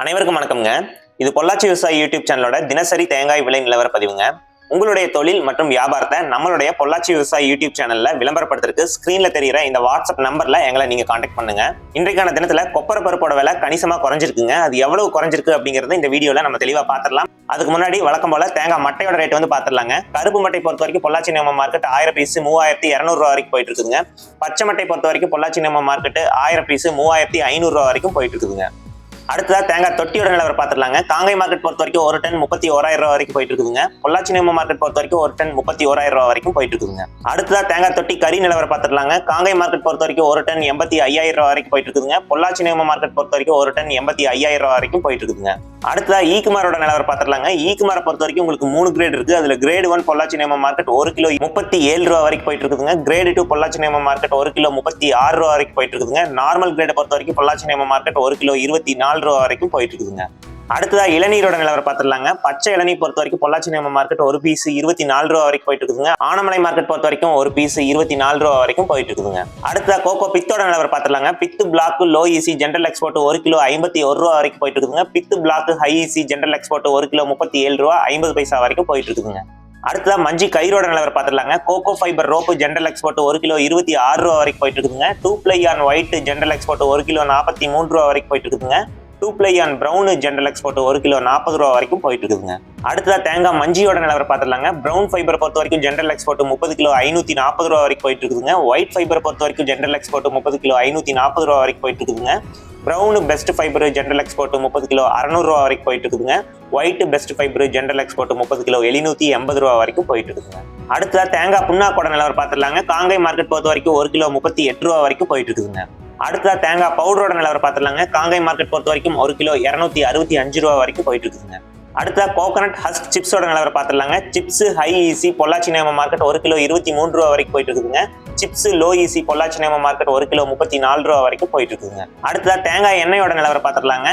அனைவருக்கும் வணக்கம்ங்க. இது பொள்ளாச்சி விவசாயி யூடியூப் சேனலோட தினசரி தேங்காய் விலை நிலவர பதிவுங்க. உங்களுடைய தொழில் மற்றும் வியாபாரத்தை நம்மளுடைய பொள்ளாச்சி விவசாயி யூடியூப் சேனல்ல விளம்பரப்படுத்துறதுக்கு ஸ்கிரீன்ல தெரியிற இந்த வாட்ஸ்அப் நம்பர்ல எங்களை நீங்க காண்டாக்ட் பண்ணுங்க. இன்றைக்கான தினத்துல கொப்பரை பருப்போட விலை கணிசமா குறைஞ்சிருக்குங்க. அது எவ்வளவு குறைஞ்சிருக்கு அப்படிங்கறத இந்த வீடியோல நம்ம தெளிவா பாத்திரலாம். அதுக்கு முன்னாடி வழக்கம் போல தேங்காய் மட்டையோட ரேட் வந்து பாத்திரலாங்க. கருப்பு மட்டை பொறுத்த வரைக்கும் பொள்ளாச்சி நேம மார்க்கெட் ஆயிரம் பீஸ் மூவாயிரத்தி இரநூறு ரூபா வரைக்கும் போயிட்டு இருக்குதுங்க. பச்சை மட்டை பொறுத்த வரைக்கும் பொள்ளாச்சி நேம மார்க்கெட் ஆயிரம் பீஸ் மூவாயிரத்தி ஐநூறு ரூபா வரைக்கும் போயிட்டு இருக்குதுங்க. அடுத்ததா தேங்காய் தொட்டியோட நிலவரம் பார்த்துடலாங்க. காங்கை மார்க்கெட் பொறுத்த வரைக்கும் ஒரு டன் முப்பத்தி ஓராயிரம் ரூபா வரைக்கும் போயிட்டு இருக்குதுங்க. பொள்ளாச்சி நேம மார்க்கெட் பொறுத்த வரைக்கும் ஒரு டன் முப்பத்தி ஓராயிரம் ரூபா வரைக்கும் போயிட்டு இருக்குதுங்க. அடுத்ததா தேங்காய் தொட்டி கறி நிலவரம் பார்த்துடலாங்க. காங்கை மார்க்கெட் பொறுத்த வரைக்கும் ஒரு டன் எண்பத்தி ஐயாயிரம் ரூபா வரைக்கும் போயிட்டு இருக்குதுங்க. பொள்ளாச்சி நேம மார்க்கெட் பொறுத்த வரைக்கும் ஒரு டன் எண்பத்தி ஐயாயிரம் ரூபா வரைக்கும் போயிட்டு இருக்குதுங்க. அடுத்ததா e ஈக்குமாரோட நிலவரம் பார்த்துடலாங்க ஈக்குமாரை e பொறுத்த வரைக்கும் உங்களுக்கு மூணு கிரேட் இருக்கு. அதுல கிரேட் ஒன் பொள்ளாச்சி நேம மார்க்கெட் ஒரு கிலோ முப்பத்தி ஏழு ரூபா வரைக்கும் போயிட்டு இருக்குதுங்க. கிரேட் டூ பொள்ளாச்சி நேம மார்க்கெட் ஒரு கிலோ முப்பத்தி ஆறு ரூபா வரைக்கும் போயிட்டு இருக்குதுங்க. நார்மல் கிரேடை பொறுத்த வரைக்கும் பொள்ளாச்சி நேம மார்க்கெட் ஒரு கிலோ இருபத்தி நாலு ரூபா வரைக்கும் போயிட்டு இருக்குதுங்க. அடுத்ததா இளநீரோட நிலவரம் பார்த்துடலாங்க. பச்சை இளநீர் பொறுத்த வரைக்கும் பொள்ளாச்சி நேம மார்க்கெட் ஒரு பீஸ் இருபத்தி நாலு ரூபா வரைக்கும் போயிட்டு இருக்குதுங்க. ஆனமலை மார்க்கெட் பொறுத்த வரைக்கும் ஒரு பீஸ் இருபத்தி நாலு ரூபா வரைக்கும் போயிட்டு இருக்குதுங்க. அடுத்ததா கோகோ பித்தோட நிலவரம் பார்த்துடலாங்க. Pith block low EC general export ஒரு கிலோ ஐம்பத்தி ஒரு ரூபா வரைக்கும் போயிட்டு இருக்குதுங்க. Pith block high EC general export ஒரு கிலோ முப்பத்தி ஏழு ரூபா ஐம்பது பைசா வரைக்கும் போயிட்டு இருக்குதுங்க. அடுத்ததா மஞ்சி கயிறோட நிலவரம் பார்த்துடலாங்க. Coco fibre rope general export ஒரு கிலோ இருபத்தி ஆறு ரூபா வரைக்கும் போயிட்டு இருக்குதுங்க. Two ply on white general export ஒரு கிலோ நாற்பத்தி மூணு ரூபா வரைக்கும் போயிட்டு இருக்குதுங்க. Two ply on brown general export ஒரு கிலோ நாற்பது ரூபா வரைக்கும் போயிட்டு இருக்குதுங்க அடுத்ததாக தேங்காய் மஞ்சியோட நிலவரம் பார்த்துலாங்க ப்ரௌன் ஃபைபர் பொறுத்த வரைக்கும் ஜென்ரல் எக்ஸ்போர்ட் முப்பது கிலோ ஐநூத்தி நாற்பது ரூபா வரைக்கும் போயிட்டு இருக்குதுங்க ஒயிட் ஃபைபர் பொறுத்த வரைக்கும் ஜென்ரல் எக்ஸ்போர்ட் முப்பது கிலோ ஐநூத்தி நாற்பது ரூபா வரைக்கும் போயிட்டு இருக்குதுங்க brown best fibre general export முப்பது கிலோ அறநூறுவா வரைக்கும் போயிட்டு இருக்குதுங்க white best fibre general export முப்பது கிலோ எழுநூற்றி எண்பது ரூபா வரைக்கும் போயிட்டு இருக்குதுங்க அடுத்ததாக தேங்காய் புண்ணாக்கோட நிலவரம் பார்த்துடலாங்க. காங்கை மார்க்கெட் பொறுத்த வரைக்கும் ஒரு கிலோ முப்பத்தி எட்டு ரூபா வரைக்கும் போயிட்டு இருக்குதுங்க அடுத்ததாக தேங்காய் பவுடரோட நிலவரம் பார்த்துலாங்க காங்கை மார்க்கெட் பொறுத்த வரைக்கும் ஒரு கிலோ இரநூத்தி அறுபத்தி அஞ்சு ரூபா வரைக்கும் போயிட்டு இருக்குதுங்க. அடுத்ததாக கோகனட் ஹஸ்க் சிப்ஸோட நிலவரம் பார்த்துடலாங்க. சிப்ஸ் ஹை ஈசி பொள்ளாச்சி நேம மார்க்கெட் ஒரு கிலோ இருபத்தி மூணு ரூபா வரைக்கும் போயிட்டு இருக்குதுங்க. சிப்ஸ் லோ ஈசி பொள்ளாச்சி நேம மார்க்கெட் ஒரு கிலோ முப்பத்தி நாலு ரூபா வரைக்கும் போயிட்டு இருக்குதுங்க. அடுத்ததாக தேங்காய் எண்ணெயோட நிலவரம் பார்த்துடலாங்க.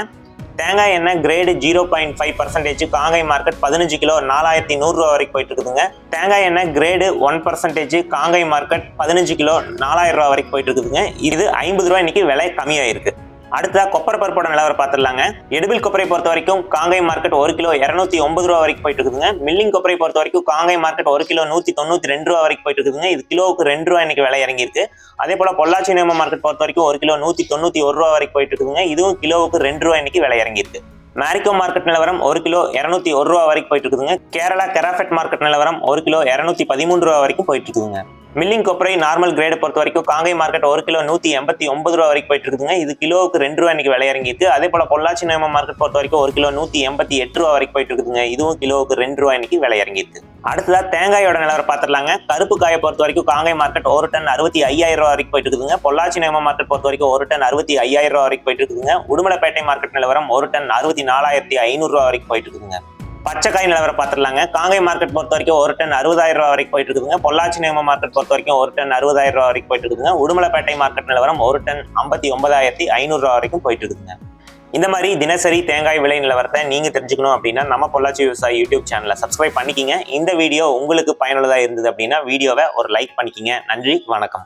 தேங்காய் எண்ணெய் grade zero point five percentage Kangai market பதினஞ்சு கிலோ நாலாயிரத்தி நூறுரூவா வரைக்கும் போயிட்டு இருக்குதுங்க. தேங்காய் எண்ணெய் grade one percentage Kangai market பதினஞ்சு கிலோ நாலாயிரம் ரூபா வரைக்கும் போயிட்டு இருக்குதுங்க. இது ஐம்பது ரூபா இன்னைக்கு விலை கம்மியாயிருக்கு. அடுத்ததாக கொப்பரை பருப்போட நிலவரம் பார்த்துடலாங்க. எடுபில் கொப்பரை பொறுத்த வரைக்கும் காங்கை மார்க்கெட் ஒரு கிலோ இரநூத்தி ஒன்பது ரூபா வரைக்கும் போயிட்டு இருக்குதுங்க. மில்லிங் கொப்பரை பொறுத்த வரைக்கும் காங்கை மார்க்கெட் ஒரு கிலோ நூத்தி தொண்ணூத்தி ரெண்டு ரூபா வரைக்கும் போயிட்டு இருக்குதுங்க. இது கிலோவுக்கு ரெண்டு ரூபா இன்னைக்கு விலை இறங்கியிருக்கு. அதே போல பொள்ளாச்சி நேம மார்க்கெட் பொறுத்த வரைக்கும் ஒரு கிலோ நூத்தி தொண்ணூத்தி ஒரு ரூபா வரைக்கும் போயிட்டு இருக்குதுங்க. இதுவும் கிலோவுக்கு ரெண்டு ரூபா இன்னைக்கு விலை இறங்கியிருக்கு. மேரிகோ மார்க்கெட் நிலவரம் ஒரு கிலோ இரநூத்தி ஒரு ரூபா வரைக்கும் போயிட்டு இருக்குதுங்க. கேரளா கெராஃபெட் மார்க்கெட் நிலவரம் ஒரு கிலோ இரநூத்தி பதிமூணு ரூபா வரைக்கும் போயிட்டு இருக்குதுங்க. மில்லிங் கொப்பரை நார்மல் கிரேடை பொறுத்த வரைக்கும் காங்கை மார்க்கெட் ஒரு கிலோ நூத்தி எண்பத்தி ஒன்பது ரூபா வரைக்கும் போயிட்டு இருக்குதுங்க இது கிலோவுக்கு ரெண்டு ரூபா இன்னைக்கு விலை இறங்கியிருக்கு. அதே போல பொள்ளாச்சி நேம மார்க்கெட் பொறுத்த வரைக்கும் ஒரு கிலோ நூத்தி எண்பத்தி எட்டு ரூபா வரைக்கும் போயிட்டு இருக்குதுங்க இதுவும் கிலோவுக்கு ரெண்டு ரூபா இன்னைக்கு விலை இறங்கியிருக்கு. அடுத்ததா தேங்காயோட நிலவரம் பார்த்துடலாங்க கருப்பு காயை பொறுத்த வரைக்கும் காங்கை மார்க்கெட் ஒரு டன் அறுபத்தி ஐயாயிரம் ரூபா வரைக்கும் போயிட்டு இருக்குதுங்க பொள்ளாச்சி நேம மார்க்கெட் பொறுத்த வரைக்கும் ஒரு டன் அறுபத்தி ஐயாயிரம் ரூபா வரைக்கும் போயிட்டு இருக்குதுங்க உடுமலைப்பேட்டை மார்க்கெட் நிலவரம் ஒரு டன் அறுபத்தி நாலாயிரத்தி ஐநூறு ரூபா வரைக்கும் போயிட்டு இருக்குதுங்க பச்சை காய் நிலவரம் பார்த்துடலாங்க. காங்கை மார்க்கெட் பொறுத்த வரைக்கும் ஒரு டன் அறுபதாயிரம் ரூபா வரைக்கும் போயிட்டு இருக்குதுங்க. பொள்ளாச்சி நேம மார்க்கெட் பொறுத்த வரைக்கும் ஒரு டன் அறுபதாயிரம் ரூபா வரைக்கும் போயிட்டு இருக்குதுங்க. உடுமலைப்பேட்டை மார்க்கெட் நிலவரம் ஒரு டன் ஐம்பத்தி ஒன்பதாயிரத்தி ஐநூறு ரூபா வரைக்கும் போயிட்டு இருக்குதுங்க. இந்த மாதிரி தினசரி தேங்காய் விலை நிலவரத்தை நீங்க தெரிஞ்சுக்கணும் அப்படின்னா நம்ம பொள்ளாச்சி விவசாயி யூடியூப் சேனலை சப்ஸ்கிரைப் பண்ணிக்கிங்க. இந்த வீடியோ உங்களுக்கு பயனுள்ளதாக இருந்தது அப்படின்னா வீடியோவை ஒரு லைக் பண்ணிக்கிங்க. நன்றி வணக்கம்.